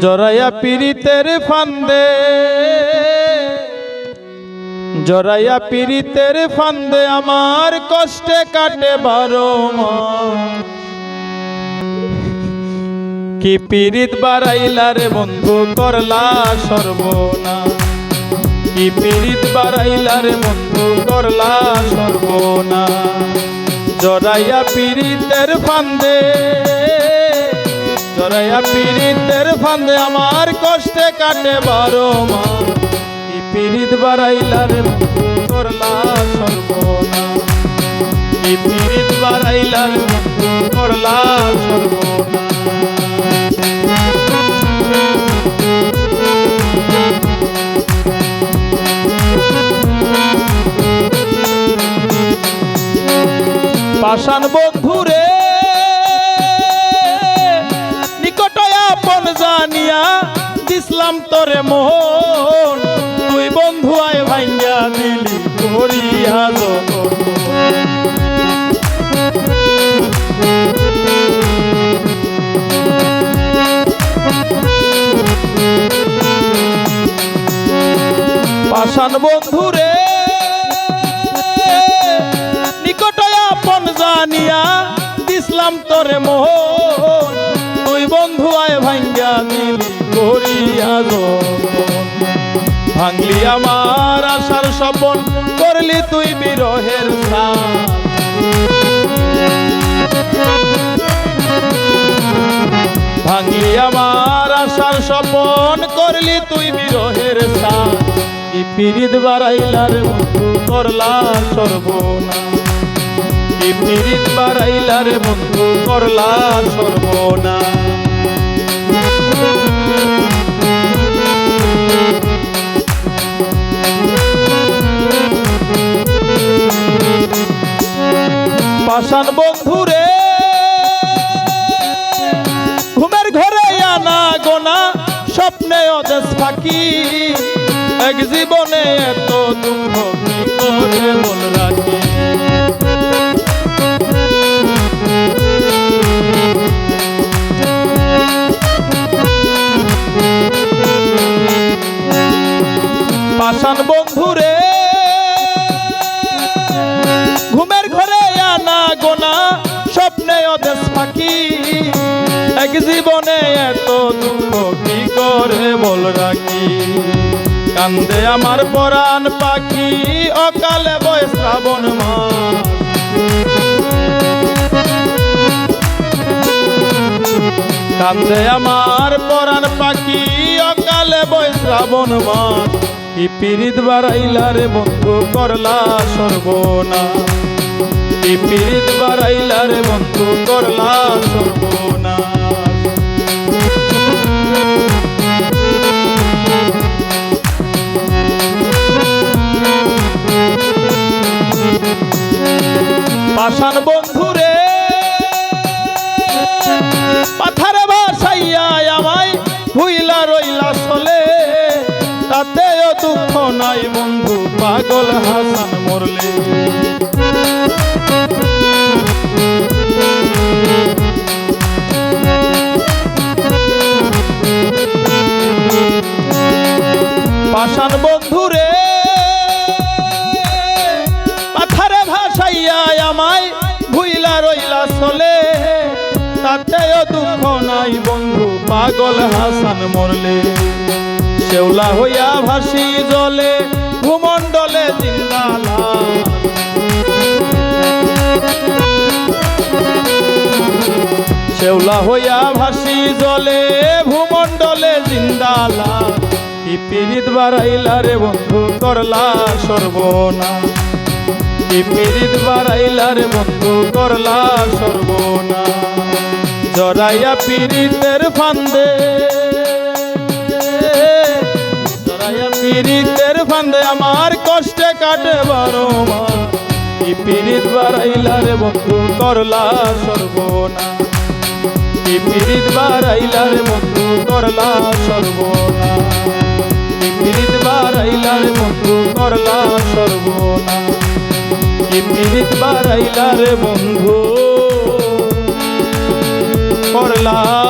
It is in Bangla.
জরাইয়া পীড়িতের ফান্দে জরাইয়া পীড়িতের ফান্দে আমার কষ্টে কাটে বারো কি পীড়িত বাড়াইলা রে বন্ধু, করলা সর্বনা কি পীড়িত বাড়াইলা রে বন্ধু, করলা সর্বনা জরাইয়া পীড়িতের ফান্দে জরাইয়া পীড়িতের ফান্দে আমার কষ্টে কাটে বারো মা। পীড়িত বন্ধু করলা সর্বনা কি পীড়িত বাড়াইলা রে বন্ধু করলা সর্বনা পাষাণ বন্ধুরে দিসলাম তোরে মোহন, তুই বন্ধু আয় ভাঙ্গা দিলি করিয়া। পাষাণ বন্ধুরে নিকট আপন জানিয়া দিসলাম, তোরে মোহন বন্ধু আয় ভাঙ্গা দিলি, করিয়া। ভাঙলি আমার আশার স্বপন, করলি তুই বিরহের সাথ ভাঙলি আমার আশার স্বপন, করলি তুই বিরহের সাথ কি পিরিত বাড়াইলার বন্ধু, করলা সর্বনা কি পিরিত বাড়াইলার বন্ধু, করলা সর্বনা পাষাণ বন্ধুরে, ঘুমের ঘরে আনা গোনা, স্বপ্নে অদেশ ফাঁকি। এক জীবনে এত দুঃখ কি পাষাণ বন্ধুরে, ঘুমের ঘরে অদেশ ফাঁকি এক জীবনে এত দুঃখ কি করে বল রাখি? কান্দে আমার পরাণ পাখি, অকালে বয় শ্রাবণ মাস কান্দে আমার পরাণ পাখি, অকালে বয় শ্রাবণ কি পিরিত বাড়াইলা রে বন্ধু, করলা সর্বনা কি পিরিত বাড়াইলা রে বন্ধু, করলা সর্বনা পাষাণ বন্ধুরে পাথারে ভাসাইয়া আমায় ভুইলা রইলা চলে তাতেও দুঃখ নাই বন্ধু, পাগল হাসান মরলে। পাষাণ বন্ধুরে, পাথারে ভাসাইয়া আমায় ভুইলা রইলা চলে তাতেও দুঃখ নাই বন্ধু, পাগল হাসান মরলে। শেওলা হইয়া ভাসি জলে, ভূমণ্ডলে জিন্দালা। শেওলা হইয়া ভাসি জলে পিরিত বাড়াইলা রে বন্ধু, করলা সর্বনা। কি পিরিত বাড়াইলা রে বন্ধু, করলা সর্বনা। জরাইয়া পিরিতের ফান্দে পিরিতের ফান্দে আমার কষ্টে কাটে বারো মা কি পিরিত বাড়াইলা রে বন্ধু, করলা সর্বনা। কি পিরিত বাড়াইলা রে বন্ধু, করলা সর্বনা। করলা সর্বনা কি পিরিত বাড়াইলা রে বন্ধু। করলা